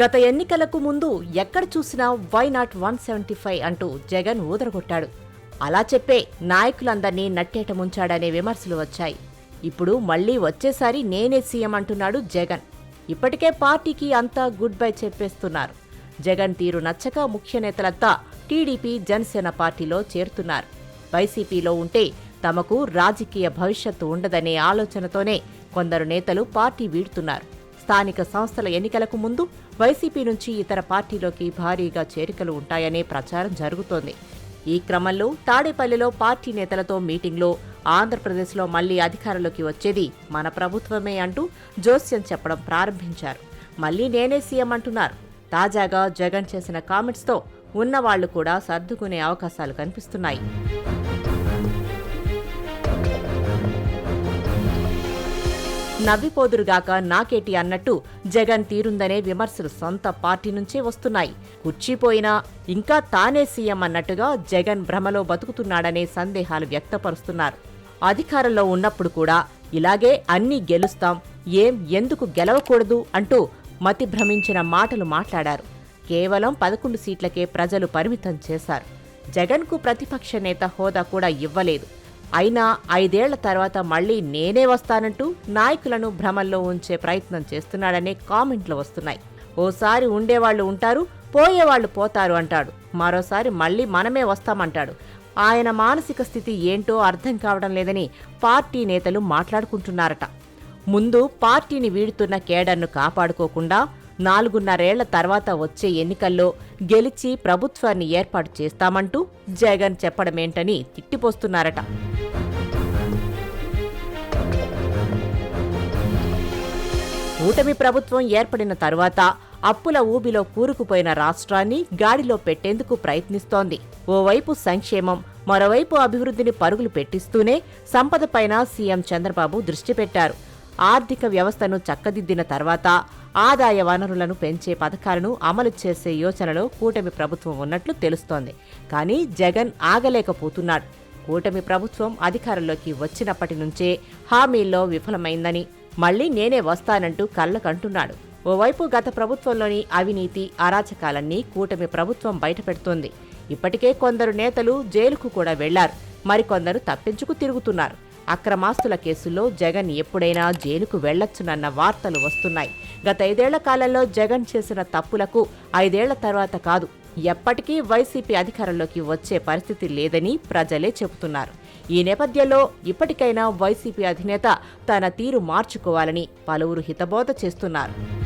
గత ఎన్నికలకు ముందు ఎక్కడ చూసినా why not one seventy five అంటూ జగన్ ఊదరగొట్టాడు. అలా చెప్పే నాయకులందర్నీ నట్టేట ముంచాడనే విమర్శలు వచ్చాయి. ఇప్పుడు మళ్ళీ వచ్చేసారి నేనే సీఎం అంటున్నాడు జగన్. ఇప్పటికే పార్టీకి అంతా గుడ్ బై చెప్పేస్తున్నారు. జగన్ తీరు నచ్చక ముఖ్య నేతలంతా టీడీపీ జనసేన పార్టీలో చేరుతున్నారు. వైసీపీలో ఉంటే తమకు రాజకీయ భవిష్యత్తు ఉండదనే ఆలోచనతోనే కొందరు నేతలు పార్టీ వీడుతున్నారు. స్థానిక సంస్థల ఎన్నికలకు ముందు వైసీపీ నుంచి ఇతర పార్టీలోకి భారీగా చేరికలు ఉంటాయనే ప్రచారం జరుగుతోంది. ఈ క్రమంలో తాడేపల్లిలో పార్టీ నేతలతో మీటింగ్లో ఆంధ్రప్రదేశ్లో మళ్ళీ అధికారంలోకి వచ్చేది మన ప్రభుత్వమే అంటూ జోస్యం చెప్పడం ప్రారంభించారు. మళ్ళీ నేనే సీఎం అంటున్నారు. తాజాగా జగన్ చేసిన కామెంట్స్తో ఉన్నవాళ్ళు కూడా సర్దుకునే అవకాశాలు కనిపిస్తున్నాయి. నవ్విపోదురుగాక నాకేటి అన్నట్టు జగన్ తీరుందనే విమర్శలు సొంత పార్టీ నుంచే వస్తున్నాయి. కుర్చీపోయినా ఇంకా తానే సీఎం అన్నట్టుగా జగన్ భ్రమలో బతుకుతున్నాడనే సందేహాలు వ్యక్తపరుస్తున్నారు. అధికారంలో ఉన్నప్పుడు కూడా ఇలాగే అన్నీ గెలుస్తాం ఏం ఎందుకు గెలవకూడదు అంటూ మతి భ్రమించిన మాటలు మాట్లాడారు. కేవలం పదకొండు సీట్లకే ప్రజలు పరిమితం చేశారు. జగన్కు ప్రతిపక్ష నేత హోదా కూడా ఇవ్వలేదు. అయినా ఐదేళ్ళ తర్వాత మళ్ళీ నేనే వస్తానంటూ నాయకులను భ్రమల్లో ఉంచే ప్రయత్నం చేస్తున్నాడనే కామెంట్లు వస్తున్నాయి. ఓసారి ఉండేవాళ్ళు ఉంటారు పోయేవాళ్ళు పోతారు అంటాడు. మరోసారి మళ్ళీ మనమే వస్తామంటాడు. ఆయన మానసిక స్థితి ఏంటో అర్థం కావడం లేదని పార్టీ నేతలు మాట్లాడుకుంటున్నారట. ముందు పార్టీని వీడుతున్న కేడర్ను కాపాడుకోకుండా నాలుగున్నరేళ్ళ తర్వాత వచ్చే ఎన్నికల్లో గెలిచి ప్రభుత్వాన్ని ఏర్పాటు చేస్తామంటూ జగన్ చెప్పడమేంటని తిట్టిపోస్తున్నారట. కూటమి ప్రభుత్వం ఏర్పడిన తరువాత అప్పుల ఊబిలో కూరుకుపోయిన రాష్ట్రాన్ని గాడిలో పెట్టేందుకు ప్రయత్నిస్తోంది. ఓవైపు సంక్షేమం మరోవైపు అభివృద్ధిని పరుగులు పెట్టిస్తూనే సంపదపైన సీఎం చంద్రబాబు దృష్టి పెట్టారు. ఆర్థిక వ్యవస్థను చక్కదిద్దిన తర్వాత ఆదాయ వనరులను పెంచే పథకాలను అమలు చేసే యోచనలో కూటమి ప్రభుత్వం ఉన్నట్లు తెలుస్తోంది. కానీ జగన్ ఆగలేకపోతున్నాడు. కూటమి ప్రభుత్వం అధికారంలోకి వచ్చినప్పటి నుంచే హామీల్లో విఫలమైందని మళ్ళీ నేనే వస్తానంటూ కళ్ళకంటున్నాడు. ఓవైపు గత ప్రభుత్వంలోని అవినీతి అరాచకాలన్నీ కూటమి ప్రభుత్వం బయటపెడుతోంది. ఇప్పటికే కొందరు నేతలు జైలుకు కూడా వెళ్ళారు. మరికొందరు తప్పించుకు తిరుగుతున్నారు. అక్రమాస్తుల కేసుల్లో జగన్ ఎప్పుడైనా జైలుకు వెళ్ళొచ్చునన్న వార్తలు వస్తున్నాయి. గత ఐదేళ్ళ కాలంలో జగన్ చేసిన తప్పులకు ఐదేళ్ళ తర్వాత కాదు ఎప్పటికీ వైసీపీ అధికారంలోకి వచ్చే పరిస్థితి లేదని ప్రజలే చెబుతున్నారు. ఈ నేపథ్యంలో ఇప్పటికైనా వైసీపీ అధినేత తన తీరు మార్చుకోవాలని పలువురు హితబోధ చేస్తున్నారు.